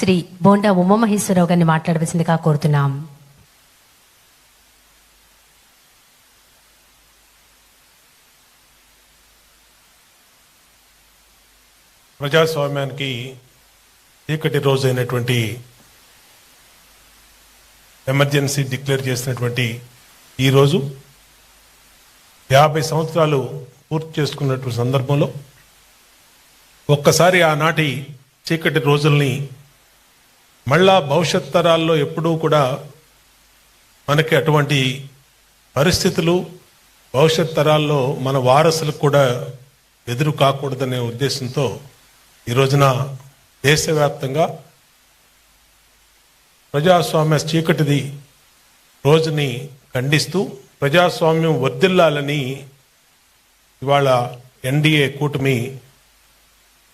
శ్రీ బోండా ఉమామహేశ్వరరావు గారిని మాట్లాడవలసిందిగా కోరుతున్నాం. ప్రజాస్వామ్యానికి చీకటి రోజు అయినటువంటి ఎమర్జెన్సీ డిక్లేర్ చేసినటువంటి ఈరోజు యాభై సంవత్సరాలు పూర్తి చేసుకున్నటువంటి సందర్భంలో ఒక్కసారి ఆనాటి చీకటి రోజుల్ని మళ్ళా భవిష్యత్ తరాల్లో ఎప్పుడూ కూడా మనకి అటువంటి పరిస్థితులు భవిష్యత్ తరాల్లో మన వారసులకు కూడా ఎదురు కాకూడదనే ఉద్దేశంతో ఈ రోజున దేశవ్యాప్తంగా ప్రజాస్వామ్య చీకటిది రోజుని ఖండిస్తూ ప్రజాస్వామ్యం వర్ధిల్లాలని ఇవాళ ఎన్డీఏ కూటమి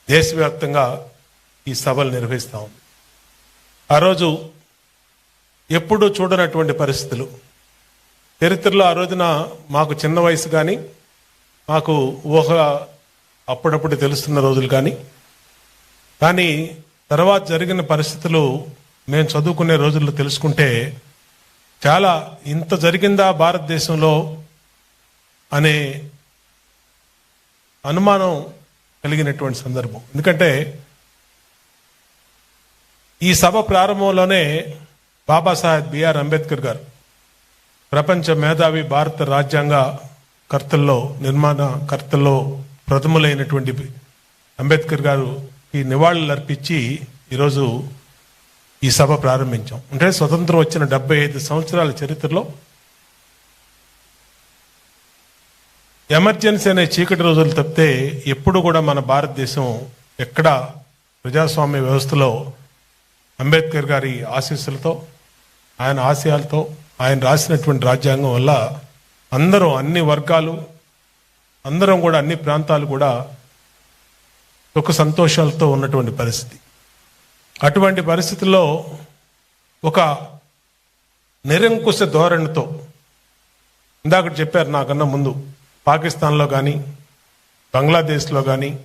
దేశవ్యాప్తంగా ఈ సభలు నిర్వహిస్తా ఉంది. ఆ రోజు ఎప్పుడూ చూడనటువంటి పరిస్థితులు. చరిత్రలో ఆ రోజున మాకు చిన్న వయసు కానీ మాకు ఊహ అప్పుడప్పుడు తెలుస్తున్న రోజులు కానీ కానీ తర్వాత జరిగిన పరిస్థితులు మేము చదువుకునే రోజుల్లో తెలుసుకుంటే చాలా ఇంత జరిగిందా భారతదేశంలో అనే అనుమానం కలిగినటువంటి సందర్భం. ఎందుకంటే ఈ సభ ప్రారంభంలోనే బాబాసాహెబ్ బిఆర్ అంబేద్కర్ గారు ప్రపంచ మేధావి భారత రాజ్యాంగ కర్తల్లో నిర్మాణ కర్తల్లో ప్రథములైనటువంటి అంబేద్కర్ గారు ఈ నివాళులు అర్పించి ఈరోజు ఈ సభ ప్రారంభించాం. అంటే స్వతంత్రం వచ్చిన డెబ్బై ఐదు సంవత్సరాల చరిత్రలో ఎమర్జెన్సీ అనే చీకటి రోజులు తప్పితే ఎప్పుడు కూడా మన భారతదేశం ఎక్కడ ప్రజాస్వామ్య వ్యవస్థలో అంబేద్కర్ గారి ఆశీస్సులతో ఆయన ఆశయాలతో ఆయన రాసినటువంటి రాజ్యాంగం వల్ల అందరం అన్ని వర్గాలు అందరం కూడా అన్ని ప్రాంతాలు కూడా సుఖ సంతోషాలతో ఉన్నటువంటి పరిస్థితి. అటువంటి పరిస్థితుల్లో ఒక నిరంకుశ ధోరణితో ఇందాక చెప్పారు నాకన్నా ముందు పాకిస్తాన్లో కానీ బంగ్లాదేశ్లో కానీ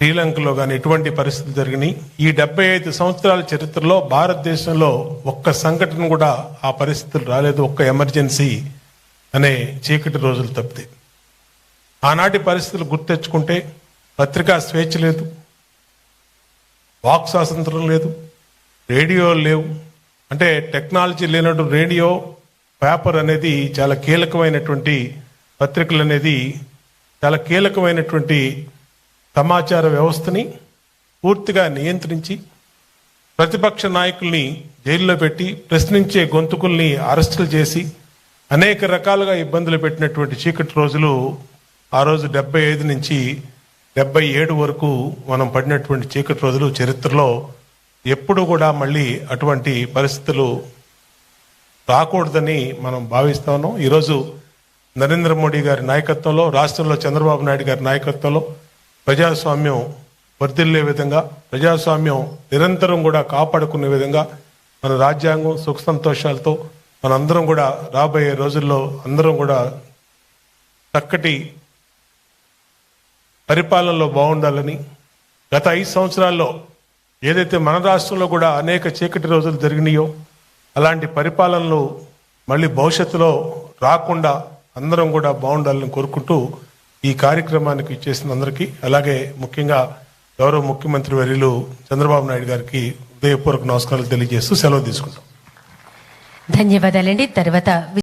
శ్రీలంకలో కానీ ఎటువంటి పరిస్థితులు జరిగినాయి. ఈ డెబ్బై ఐదు సంవత్సరాల చరిత్రలో భారతదేశంలో ఒక్క సంఘటన కూడా ఆ పరిస్థితులు రాలేదు. ఒక్క ఎమర్జెన్సీ అనే చీకటి రోజులు తప్పితే. ఆనాటి పరిస్థితులు గుర్తెచ్చుకుంటే పత్రికా స్వేచ్ఛ లేదు. వాక్ స్వాతంత్రం లేదు. రేడియో లేవు. అంటే టెక్నాలజీ లేనట్టు రేడియో పేపర్ అనేది చాలా కీలకమైనటువంటి పత్రికలు అనేది చాలా కీలకమైనటువంటి సమాచార వ్యవస్థని పూర్తిగా నియంత్రించి ప్రతిపక్ష నాయకుల్ని జైల్లో పెట్టి ప్రశ్నించే గొంతుకుల్ని అరెస్టులు చేసి అనేక రకాలుగా ఇబ్బందులు పెట్టినటువంటి చీకటి రోజులు ఆ రోజు డెబ్బై ఐదు నుంచి డెబ్బై ఏడు వరకు మనం పడినటువంటి చీకటి రోజులు చరిత్రలో ఎప్పుడు కూడా మళ్ళీ అటువంటి పరిస్థితులు రాకూడదని మనం భావిస్తా ఉన్నాం. ఈరోజు నరేంద్ర మోడీ గారి నాయకత్వంలో రాష్ట్రంలో చంద్రబాబు నాయుడు గారి నాయకత్వంలో ప్రజాస్వామ్యం వర్ధిల్లే విధంగా ప్రజాస్వామ్యం నిరంతరం కూడా కాపాడుకునే విధంగా మన రాజ్యాంగం సుఖ సంతోషాలతో మనందరం కూడా రాబోయే రోజుల్లో అందరం కూడా చక్కటి పరిపాలనలో బాగుండాలని గత ఐదు సంవత్సరాల్లో ఏదైతే మన రాష్ట్రంలో కూడా అనేక చీకటి రోజులు జరిగినాయో అలాంటి పరిపాలనలు మళ్ళీ భవిష్యత్తులో రాకుండా అందరం కూడా బాగుండాలని కోరుకుంటూ ఈ కార్యక్రమానికి చేసిన అందరికీ అలాగే ముఖ్యంగా గౌరవ ముఖ్యమంత్రి వర్యులు చంద్రబాబు నాయుడు గారికి హృదయపూర్వక నమస్కారాలు తెలియజేస్తూ సెలవు తీసుకుంటాం. ధన్యవాదాలండి. తర్వాత